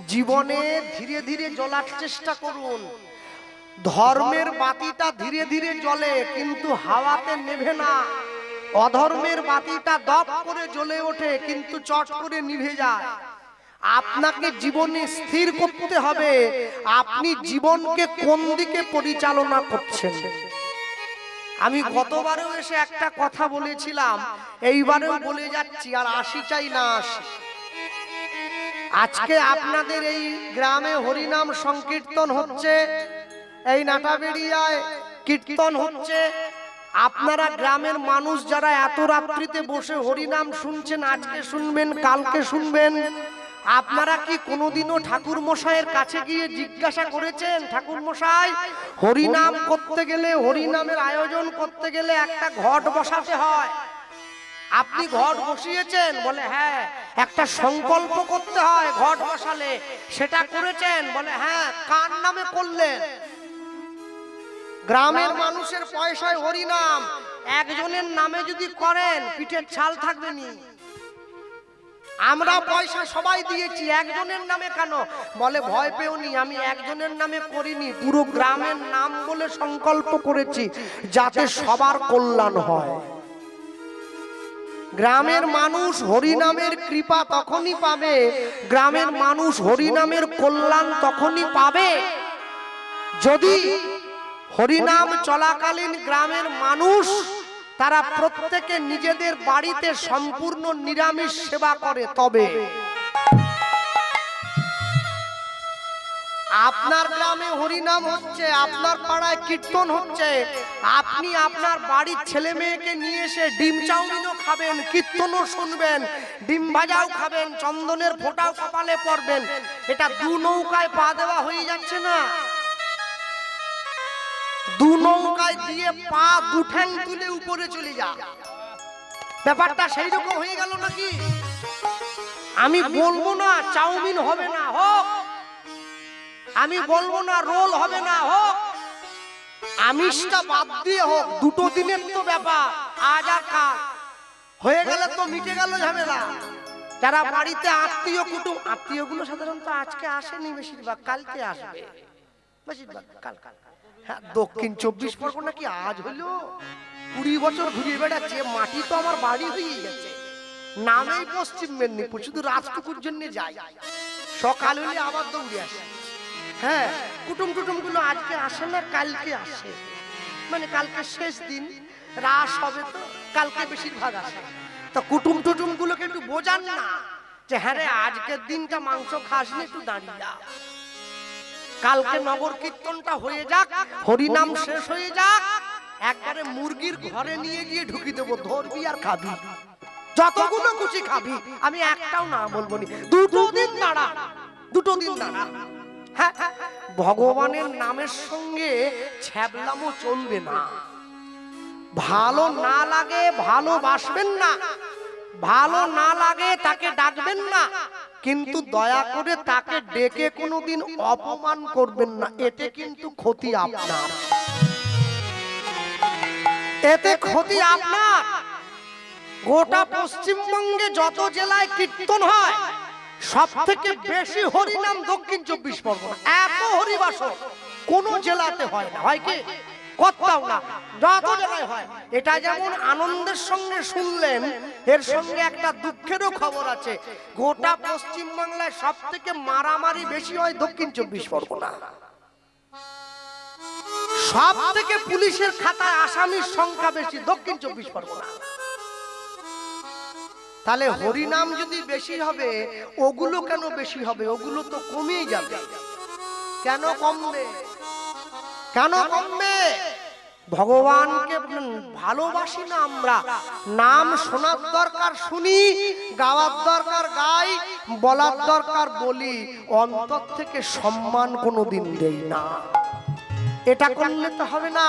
জীবনে ধীরে ধীরে জ্বলার চেষ্টা করুন। ধর্মের বাতিটা ধীরে ধীরে জ্বলে কিন্তু হাওয়াতে নেভে না। অধর্মের বাতিটা দপ করে জ্বলে ওঠে কিন্তু চট করে নিভে যায়। আপনাকে জীবনে স্থির করতে হবে। আপনি জীবনকে কোন দিকে পরিচালনা করছেন? আমি গতবারেও এসে একটা কথা বলেছিলাম। এইবারেও বলে যাচ্ছি আর আসি চাই না আসি আজকে আপনাদের এই গ্রামে হরিনাম সংকীর্তন হচ্ছে। এই নাটাবেড়িয়ায় কীর্তন হচ্ছে। আপনারা গ্রামের মানুষ যারা এত রাত্রিতে বসে হরিনাম শুনছেন আজকে শুনবেন কালকে শুনবেন। আপনারা কি কোনোদিনও ঠাকুর মশাইয়ের কাছে গিয়ে জিজ্ঞাসা করেছেন ঠাকুর মশাই হরিনাম করতে গেলে হরিনামের আয়োজন করতে গেলে একটা ঘট বসাতে হয়। আপনি ঘট বসিয়েছেন বলে হ্যাঁ একটা সংকল্প করতে হয় ঘট বসালে। সেটা করেছেন বলে হ্যাঁ কার নামে করলেন? গ্রামের মানুষের পয়সায় হরিনাম। একজনের নামে যদি করেন পিঠের ছাল থাকবে নি। আমরা পয়সা সবাই দিয়েছি একজনের নামে কেন? বলে ভয় পেওনি আমি একজনের নামে করিনি। পুরো গ্রামের নাম বলে সংকল্প করেছি যাতে সবার কল্যাণ হয়। গ্রামের মানুষ হরিনামের কৃপা তখনই পাবে। গ্রামের মানুষ হরিনামের কল্যাণ তখনই পাবে। যদি হরিনাম চলাকালীন গ্রামের মানুষ তারা প্রত্যেকে নিজেদের বাড়িতে সম্পূর্ণ নিরামিষ সেবা করে তবে। আপনার গ্রামে হরিনাম হচ্ছে, আপনার পাড়ায় কীর্তন হচ্ছে। আপনি আপনার বাড়ির ছেলে মেয়েকে নিয়ে এসে ডিম চাউমিনও খাবেন, কীর্তনও শুনবেন, ডিম ভাজাও খাবেন, চন্দনের ফোঁটাও কপালে পড়বেন। এটা দু নৌকায় পা দেওয়া হয়ে যাচ্ছে না। দু নৌকায় দিয়ে পা দু তুলে উপরে চলে যা। ব্যাপারটা সেই রকম হয়ে গেল নাকি? আমি বলব না, চাউমিন হবে না, হোক। আমি বলব না, রোল হবে না, হোক। আমিষটা বাদ দিয়ে হোক, দুটো দিনের তো ব্যাপার, আজ আর কাল। হয়ে গেলে তো মিটে গেল ঝামেলা। যারা বাড়িতে আত্মীয় কুটুম আত্মীয়গুলো সাধারণত আজকে আসেনি বেশিরভাগ, কালকে আসবে। বেশিরভাগ, কাল কাল। হ্যাঁ দক্ষিণ চব্বিশ পরগনা কি আজ হলো? কুড়ি বছর ঘুরিয়ে বেড়াচ্ছে, মাটি তো আমার বাড়ি হয়ে গেছে। নামেই পশ্চিম মেদিনীপুর, শুধু রাজটুকুর জন্য যাই। সকাল হলে আবার দৌড়ে আসে। হ্যাঁ কুটুম টুটুমগুলো আজকে আসে না, কালকে আসে। মানে কালকে শেষ দিন, রাস হবে তো, কালকে বেশিরভাগ আসে। তো কুটুম টুটুম গুলোকে একটু বোঝান না, যে হ্যাঁ রে, আজকের দিনটা মাংস খাস না, একটু দাঁড়িয়ে কালকে নগর কীর্তনটা হয়ে যাক, হরিনাম শেষ হয়ে যাক, একবারে মুরগির ঘরে নিয়ে গিয়ে ঢুকি দেবো, ধরবি আর খাবি। যতগুলো খুশি খাবি, আমি একটাও না বলব নি, দুটো দিন দাঁড়া, দুটো দিন দাঁড়া। হ্যাঁ ভগবানের নামের সঙ্গে ছ্যাবলামও চলবে না। ভালো না লাগে ভালোবাসবেন না। ভালো না লাগে তাকে ডাকবেন না। কিন্তু দয়া করে তাকে ডেকে কোনোদিন অপমান করবেন না। এতে কিন্তু ক্ষতি আপনার। এতে ক্ষতি আপনার। গোটা পশ্চিমবঙ্গে যত জেলায় কীর্তন হয় সব থেকে বেশি হরিনাম দক্ষিণ চব্বিশ পরগনা। এত হরিবাসর কোন জেলাতে হয় না। হয় কি? কোথাও না যত জায়গায় হয়। এটা যেমন আনন্দের সঙ্গে শুনলেন এর সঙ্গে একটা দুঃখেরও খবর আছে। গোটা পশ্চিম বাংলায় সব থেকে মারামারি বেশি হয় দক্ষিণ চব্বিশ পরগনা। সব থেকে পুলিশের খাতায় আসামির সংখ্যা বেশি দক্ষিণ চব্বিশ পরগনা। তাহলে হরিনাম যদি বেশি হবে, ওগুলো কেন বেশি হবে? ওগুলো তো কমেই যাবে। কেন কমবে? কেন কমবে? ভগবানকে ভালোবাসি না আমরা। নাম শোনার দরকার শুনি, গাওয়ার দরকার গাই, বলার দরকার বলি। অন্তর থেকে সম্মান কোনো দিন দেই না। এটা করলে তো হবে না।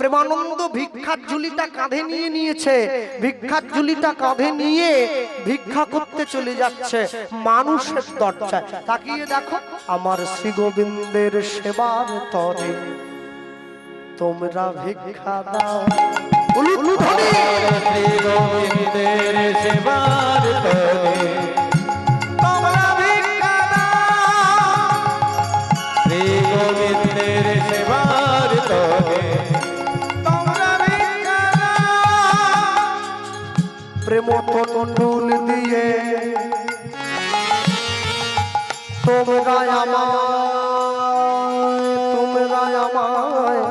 প্রেমানন্দ ভিক্ষার ঝুলিটা কাঁধে নিয়ে নিয়েছে। ভিক্ষার ঝুলিটা কাঁধে নিয়ে ভিক্ষা করতে চলে যাচ্ছে মানুষের দরজায়। তাকিয়ে দেখো, আমার শ্রী গোবিন্দের সেবার তরে তোমরা ভিক্ষা দাও। মতন ডুল দিয়ে। তোমরা আমায় তোমরা আমায়।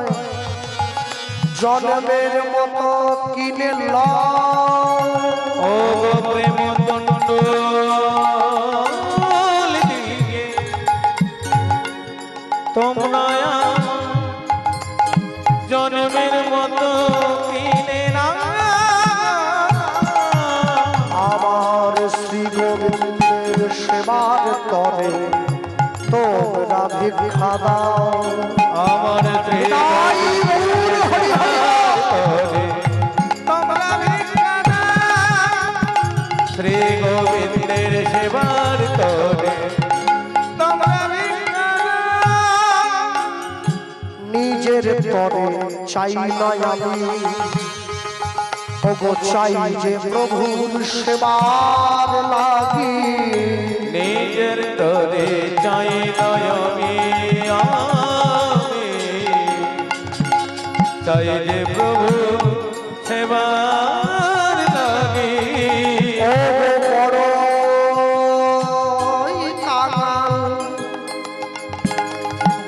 জন্মের মতো কিনে লও। সেবার তরে তোমরা ভিক্ষা দাও। আমার। শ্রী গোবিন্দের সেবার তোরে। নিজের তরে চাই আমি। ওগো চাই যে প্রভুর সেবার লাগি।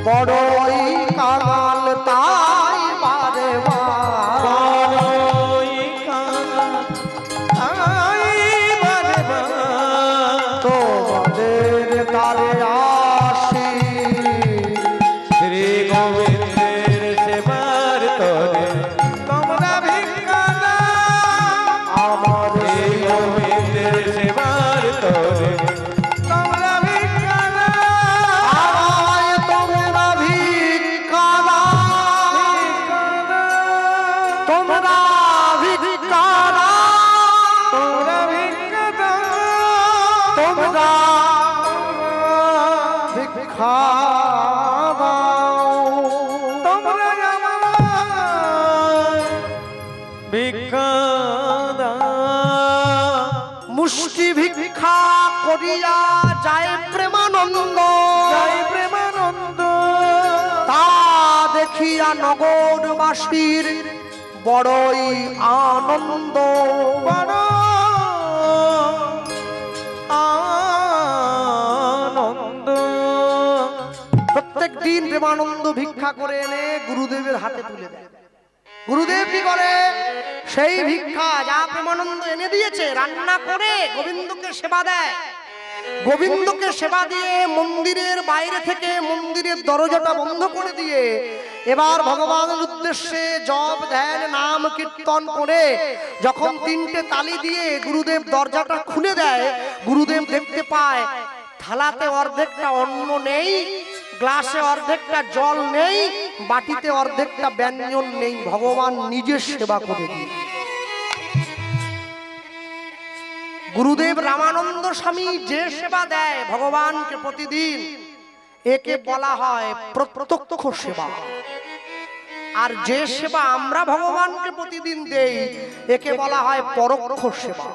বড়ই কাঙাল তাই বারে বড়ই কাঙাল, আই বারে তোমাদের দ্বারে আসি। শ্রী গোবিন্দের ভিক্ষা করিয়া যায় প্রেমানন্দ। প্রেমানন্দ। তা দেখিয়া নগরবাসীর বড়ই আনন্দ। বড় আনন্দ। প্রত্যেক দিন প্রেমানন্দ ভিক্ষা করে এনে গুরুদেবের হাতে তুলে দেয়। গুরুদেব কি করে? সেই ভিক্ষা যা প্রেমানন্দ এনে দিয়েছে রান্না করে গোবিন্দকে সেবা দেয়। গোবিন্দকে সেবা দিয়ে মন্দিরের বাইরে থেকে মন্দিরের দরজাটা বন্ধ করে দিয়ে এবার ভগবানের উদ্দেশ্যে জপ ধ্যান নাম কীর্তন করে যখন তিনটে তালি দিয়ে গুরুদেব দরজাটা খুলে দেয় গুরুদেব দেখতে পায় থালাতে অর্ধেকটা অন্ন নেই গ্লাসে অর্ধেকটা জল নেই বাটিতে অর্ধেকটা ব্যঞ্জন নেই ভগবান নিজের সেবা করে দিয়ে গুরুদেব রামানন্দ স্বামী যে সেবা দেয় ভগবানকে প্রতিদিন, একে বলা হয় প্রত্যক্ষ সেবা। আর যে সেবা আমরা ভগবানকে প্রতিদিন দেই, একে বলা হয় পরোক্ষ সেবা।